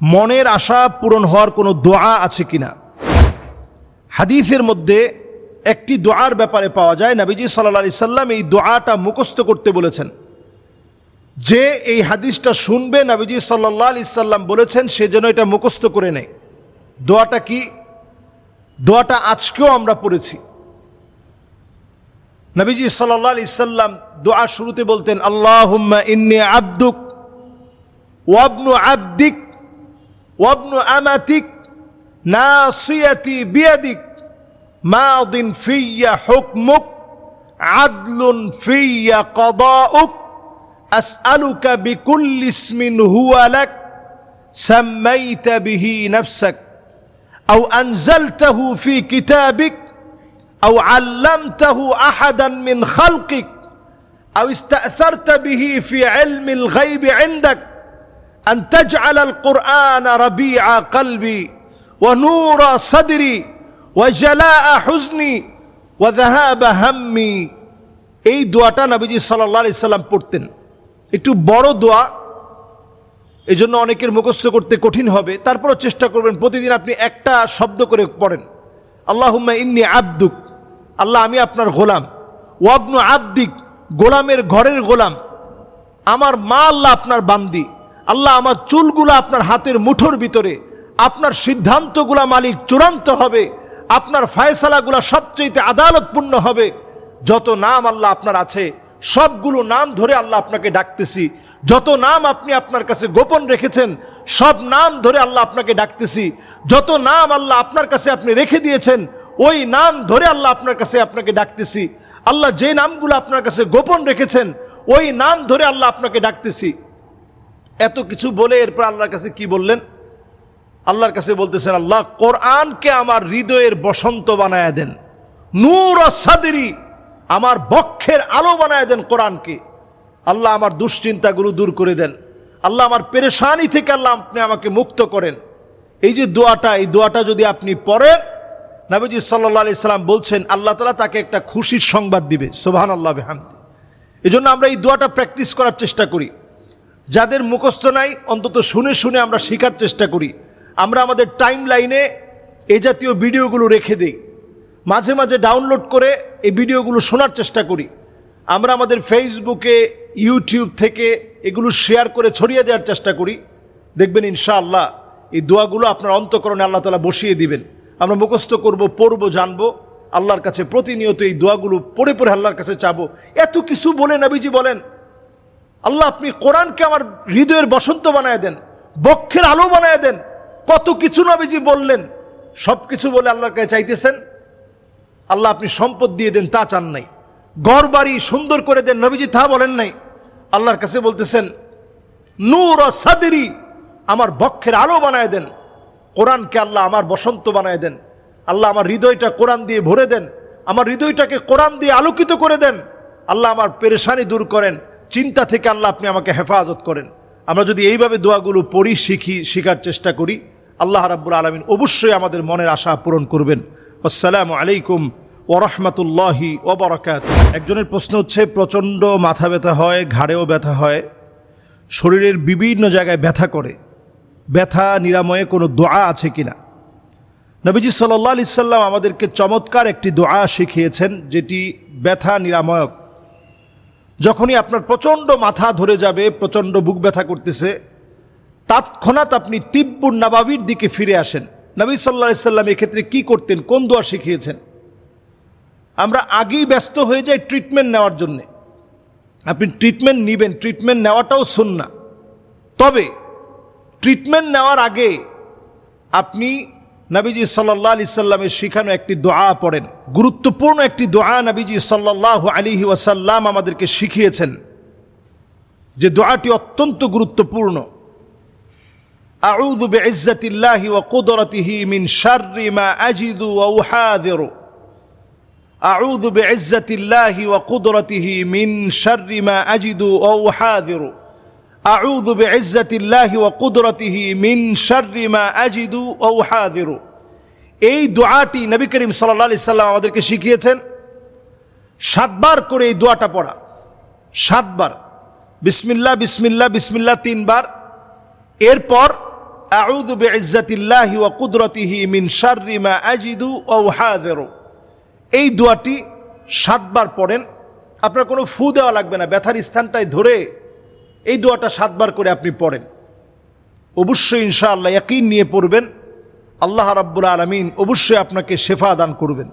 মনের আশা পূরণ হওয়ার কোনো দোয়া আছে কিনা? হাদিফের মধ্যে একটি দোয়ার ব্যাপারে পাওয়া যায়, নাবিজি সাল্লা সাল্লাম এই দোয়াটা মুখস্থ করতে বলেছেন। যে এই হাদিসটা শুনবে, নবীজি সাল্লাহ আলি সাল্লাম বলেছেন, সে যেন এটা মুখস্থ করে নেয়। দোয়াটা কি? দোয়াটা আজকেও আমরা পড়েছি। নবীজি সাল্লাহ আলি সাল্লাম দোয়া শুরুতে বলতেন আল্লাহ ইন্নি আব্দুক ওয়াবনু আব্দিক وابن أمتك ناصيتي بيدك ماض في حكمك عدل في قضاؤك أسألك بكل اسم هو لك سميت به نفسك أو أنزلته في كتابك أو علمته أحدا من خلقك أو استأثرت به في علم الغيب عندك أن تجعل القرآن ربيع قلبي ونور صدري وجلاء حزني وذهاب همي এই দোয়াটা নবীজি সাল্লাহ আলি সাল্লাম পড়তেন একটু বড় দোয়া এই জন্য অনেকের মুখস্থ করতে কঠিন হবে তারপরও চেষ্টা করবেন প্রতিদিন আপনি একটা শব্দ করে পড়েন আল্লাহুম্মা ইন্নি আব্দুক আল্লাহ আমি আপনার গোলাম ওয়াবনু আব্দিক গোলামের ঘরের গোলাম আমার মা আল্লাহ আপনার বান্দি আল্লাহ আমার চুলগুলো আপনার হাতের মুঠোর ভিতরে, আপনার সিদ্ধান্তগুলা মালিক চূড়ান্ত হবে, আপনার ফায়সালাগুলা সবচেয়ে আদালতপূর্ণ হবে, যত নাম আল্লাহ আপনার আছে, সবগুলো নাম ধরে আল্লাহ আপনাকে ডাকতেছি, যত নাম আপনি আপনার কাছে গোপন রেখেছেন, সব নাম ধরে আল্লাহ আপনাকে ডাকতেছি, যত নাম আল্লাহ আপনার কাছে আপনি রেখে দিয়েছেন, ওই নাম ধরে আল্লাহ আপনার কাছে আপনাকে ডাকতেছি। আল্লাহ যে নামগুলো আপনার কাছে গোপন রেখেছেন, ওই নাম ধরে আল্লাহ আপনাকে ডাকতেছি। এত কিছু বলে এরপর আল্লাহর কাছে কি বললেন? আল্লাহর কাছে বলতেছেন, আল্লাহ, কোরআনকে আমার হৃদয়ের বসন্ত বানায় দেন। নূর সাদেরি, আমার বক্ষের আলো বানায় দেন কোরআনকে। আল্লাহ আমার দুশ্চিন্তাগুলো দূর করে দেন। আল্লাহ আমার পেরেশানি থেকে আল্লাহ আপনি আমাকে মুক্ত করেন। এই যে দোয়াটা, এই দোয়াটা যদি আপনি পড়েন, নাবিজি সাল্লাহ আলি সাল্লাম বলছেন, আল্লাহ তালা তাকে একটা খুশির সংবাদ দিবে। সোভান আল্লাহ বেহামদি। এই জন্য আমরা এই দোয়াটা প্র্যাকটিস করার চেষ্টা করি। যাদের মুখস্থ নাই, অন্তত শুনে শুনে আমরা শেখার চেষ্টা করি। আমরা আমাদের টাইম লাইনে এ জাতীয় ভিডিওগুলো রেখে দিই। মাঝে মাঝে ডাউনলোড করে এই ভিডিওগুলো শোনার চেষ্টা করি। আমরা আমাদের ফেসবুকে ইউটিউব থেকে এগুলো শেয়ার করে ছড়িয়ে দেওয়ার চেষ্টা করি। দেখবেন ইনশাআল্লাহ এই দোয়াগুলো আপনার অন্তকরণে আল্লাহ তালা বসিয়ে দিবেন। আমরা মুখস্থ করব, পড়ব, জানব। আল্লাহর কাছে প্রতিনিয়ত এই দোয়াগুলো পড়ে পড়ে আল্লাহর কাছে চাবো। এত কিছু বলে নবীজি বলেন আল্লাহ, আপনি কোরআনকে আমার হৃদয়ের বসন্ত বানায় দেন, বক্ষের আলো বানায় দেন, কত কিছু নবীজি বললেন সব কিছু বলে আল্লাহর কাছে চাইতেছেন। আল্লাহ, আপনি সম্পদ দিয়ে দেন, তা চান নাই। ঘর বাড়ি সুন্দর করে দেন, নবীজি তা বলেন নাই। আল্লাহর কাছে বলতেছেন, নূর সাদেরি আমার বক্ষের আলো বানায় দেন, কোরআনকে আল্লাহ আমার বসন্ত বানায় দেন। আল্লাহ, আমার হৃদয়টা কোরআন দিয়ে ভরে দেন, আমার হৃদয়টাকে কোরআন দিয়ে আলোকিত করে দেন। আল্লাহ, আমার পেরেশানি দূর করেন চিন্তা থেকে আল্লাহ আপনি আমাকে হেফাজত করেন। আমরা যদি এইভাবে দোয়াগুলো পড়ি, শিখি, শেখার চেষ্টা করি, আল্লাহ রাব্বুল আলমিন অবশ্যই আমাদের মনের আশা পূরণ করবেন। আসসালামু আলাইকুম ওরহমতুল্লাহি ওবরাকাত একজনের প্রশ্ন হচ্ছে, প্রচণ্ড মাথা ব্যথা হয়, ঘাড়েও ব্যথা হয়, শরীরের বিভিন্ন জায়গায় ব্যথা করে। ব্যথা নিরাময়ে কোনো দোয়া আছে কিনা? নবীজি সাল্লাহ সাল্লাম আমাদেরকে চমৎকার একটি দোয়া শিখিয়েছেন, যেটি ব্যথা নিরাময়ক। যখনই আপনার প্রচণ্ড মাথা ধরে যাবে, প্রচণ্ড বুক ব্যথা করতেছে, তৎক্ষণাৎ আপনি তিব্বুর নাবাবির দিকে ফিরে আসেন। নবী সাল্লাহ সাল্লাম এক্ষেত্রে কি করতেন? কোন দোয়া শিখিয়েছেন? আমরা আগেই ব্যস্ত হয়ে যাই ট্রিটমেন্ট নেওয়ার জন্যে। আপনি ট্রিটমেন্ট নেবেন, ট্রিটমেন্ট নেওয়াটাও শুন না তবে ট্রিটমেন্ট নেওয়ার আগে আপনি নাবিজি সাল্লাহ আলি সাল্লামের শিখানো একটি দোয়া পড়েন। গুরুত্বপূর্ণ একটি দোয়া নাবিজি সাল্লাহ আলিহি ওয়াসাল্লাম আমাদেরকে শিখিয়েছেন। যে দোয়াটি অত্যন্ত গুরুত্বপূর্ণ। আউযু বিইজ্জাতিল্লাহি ওয়া কুদরতিহি মিন শাররিমা আজিদু ওয়া উহাযিরু আউযু বিইজ্জাতিল্লাহি ওয়া মিন শাররিমা আজিদু ওয়া আউযু বিইজ্জাতিল্লাহি ওয়া কুদরতিহি মিন শাররি আজিদু ওয়া এই দোয়াটি নবী করিম সাল্লাল্লাহু সাল্লাম আমাদেরকে শিখিয়েছেন। সাতবার করে এই দোয়াটা পড়া। সাতবার। বিসমিল্লা বিসমিল্লা বিসমিল্লা তিনবার। এরপর কুদরতিহি মিন শাররি মা আজিদু এই দোয়াটি সাতবার পড়েন। আপনার কোনো ফু দেওয়া লাগবে না। ব্যথার স্থানটায় ধরে এই দোয়াটা সাতবার করে আপনি পড়েন। অবশ্যই ইনশাআল্লাহ একই নিয়ে পড়বেন। আল্লাহ রাব্বুল আলমিন অবশ্যই আপনাকে শেফা দান করবেন।